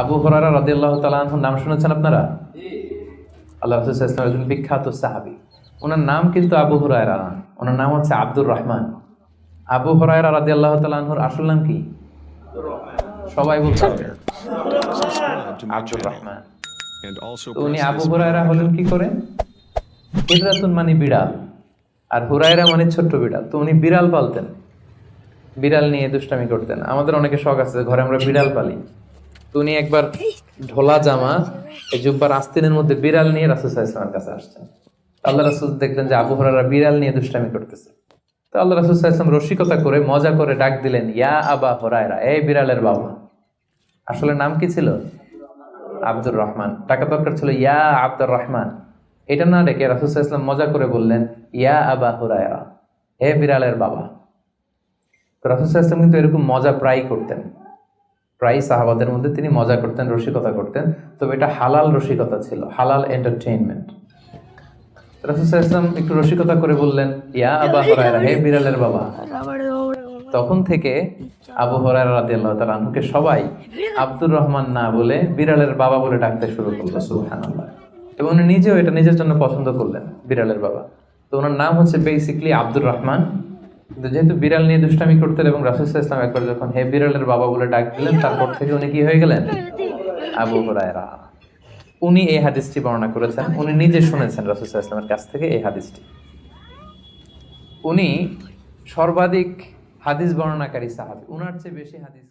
আবু হরারা রাদিয়াল্লাহ তাআলার নাম শুনেছেন আপনারা? আল্লাহ রাসূল আলাইহি একজন বিখ্যাত সাহাবী। ওনার নাম কিন্তু আবু হুরায়রা না ওনার নাম হচ্ছে আব্দুর রহমান। আবু হুরায়রা রাদিয়াল্লাহু তাআলা আনহুর আসল নাম কি? সবাই বলতে আব্দুর রহমান। উনি আবু হুরায়রা হলেন. কি করে? ইদরাতুন মানে বিড়াল, আর হুরায়রা মানে ছোট্ট বিড়াল। তো উনি বিড়াল পালতেন। বিড়াল নিয়ে দুষ্টামি করতেন। আমাদের অনেকে শখ আছে ঘরে আমরা বিড়াল পালি। উনি একবার ঢোলা জামা, এই জুব্বার আস্তিনের মধ্যে বিড়াল নিয়ে রাসুল সাল্লামের কাছে আসছেন। আল্লাহ রাসুল দেখলেন যে আবু হুরায়রা বিড়াল নিয়ে দুষ্টামি করতেছে। তো আল্লাহ রাসুল সাল্লাম রসিকতা করে, মজা করে ডাক দিলেন, ইয়া আবা হুরায়রা, এই বিড়ালের বাবা। আসলে নাম কি ছিল? আব্দুর রহমান। টাকা দরকার ছিল, ইয়া আব্দুর রহমান। এটা না ডেকে রাসুল ইসলাম মজা করে বললেন, ইয়া আবা হুরায়রা, হে বিড়ালের বাবা। তো রাসুল ইসলাম কিন্তু এরকম মজা প্রায় করতেন। প্রায় সাহাবাদের মধ্যে তিনি মজা করতেন, রসিকতা করতেন। তবে এটা হালাল রসিকতা ছিল, হালাল এন্টারটেইনমেন্ট ইসলাম একটু রসিকতা করে বললেন, ইয়া আবা হুরায়রা, হে বিড়ালের বাবা। তখন থেকে আবু আনহুকে সবাই আব্দুর রহমান না বলে বিড়ালের বাবা বলে ডাকতে শুরু করল, সুবহানাল্লাহ। এবং উনি নিজেও এটা নিজের জন্য পছন্দ করলেন, বিড়ালের বাবা। তো ওনার নাম হচ্ছে বেসিকলি আব্দুর রহমান। কিন্তু যেহেতু বিড়াল নিয়ে দুষ্টামি করতেন এবং রাসুসা ইসলাম একবার যখন হে বিড়ালের বাবা বলে ডাক দিলেন, তারপর থেকে উনি কি হয়ে গেলেন? আবু হুরায়রা। উনি এই হাদিসটি বর্ণনা করেছেন, উনি নিজে শুনেছেন রাসুসা ইসলামের কাছ থেকে এই হাদিসটি। উনি সর্বাধিক হাদিস বর্ণনাকারী সাহাবি। উনার চেয়ে বেশি হাদিস